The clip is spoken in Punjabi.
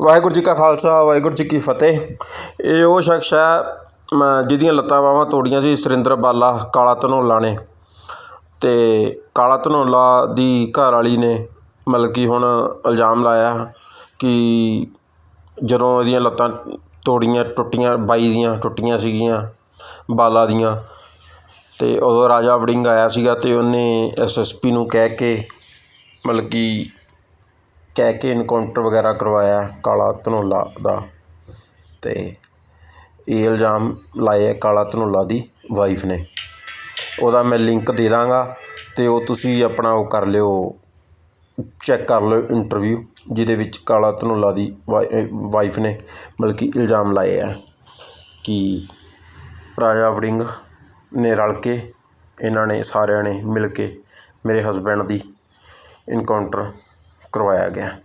ਵਾਹਿਗੁਰੂ ਜੀ ਕਾ ਖਾਲਸਾ, ਵਾਹਿਗੁਰੂ ਜੀ ਕੀ ਫਤਿਹ। ਇਹ ਉਹ ਸ਼ਖਸ ਹੈ ਮ- ਜਿਹਦੀਆਂ ਲੱਤਾਂ ਬਾਹਾਂ ਤੋੜੀਆਂ ਸੀ ਸੁਰਿੰਦਰ ਬਾਲਾ ਕਾਲਾ ਧਨੋਲਾ ਨੇ। ਅਤੇ ਕਾਲਾ ਧਨੋਲਾ ਦੀ ਘਰ ਵਾਲੀ ਨੇ ਮਤਲਬ ਕਿ ਹੁਣ ਇਲਜ਼ਾਮ ਲਾਇਆ ਕਿ ਜਦੋਂ ਇਹਦੀਆਂ ਲੱਤਾਂ ਤੋੜੀਆਂ, ਟੁੱਟੀਆਂ, ਬਾਈ ਦੀਆਂ ਟੁੱਟੀਆਂ ਸੀਗੀਆਂ, ਬਾਲਾ ਦੀਆਂ ਅਤੇ ਉਦੋਂ ਰਾਜਾ ਵੜਿੰਗ ਆਇਆ ਸੀਗਾ ਅਤੇ ਉਹਨੇ ਐਸ ਐਸ ਪੀ ਨੂੰ ਕਹਿ ਕੇ ਮਤਲਬ ਕਿ ਕਹਿ ਕੇ ਇਨਕਾਊਂਟਰ ਵਗੈਰਾ ਕਰਵਾਇਆ ਕਾਲਾ ਧਨੋਲਾ ਦਾ ਅਤੇ ਇਹ ਇਲਜ਼ਾਮ ਲਾਏ ਹੈ ਕਾਲਾ ਧਨੋਲਾ ਦੀ ਵਾਈਫ ਨੇ। ਉਹਦਾ ਮੈਂ ਲਿੰਕ ਦੇ ਦਾਂਗਾ ਅਤੇ ਉਹ ਤੁਸੀਂ ਆਪਣਾ ਉਹ ਕਰ ਲਿਓ ਚੈੱਕ ਕਰ ਲਿਓ ਇੰਟਰਵਿਊ ਜਿਹਦੇ ਵਿੱਚ ਕਾਲਾ ਧਨੋਲਾ ਦੀ ਵਾਈਫ ਨੇ ਮਤਲਬ ਕਿ ਇਲਜ਼ਾਮ ਲਾਏ ਹੈ ਕਿ ਰਾਜਾ ਵੜਿੰਗ ਨੇ ਰਲ ਕੇ ਇਹਨਾਂ ਨੇ ਸਾਰਿਆਂ ਨੇ ਮਿਲ ਕੇ ਮੇਰੇ ਹਸਬੈਂਡ ਦੀ ਇਨਕਾਊਂਟਰ ਕਰਵਾਇਆ ਗਿਆ।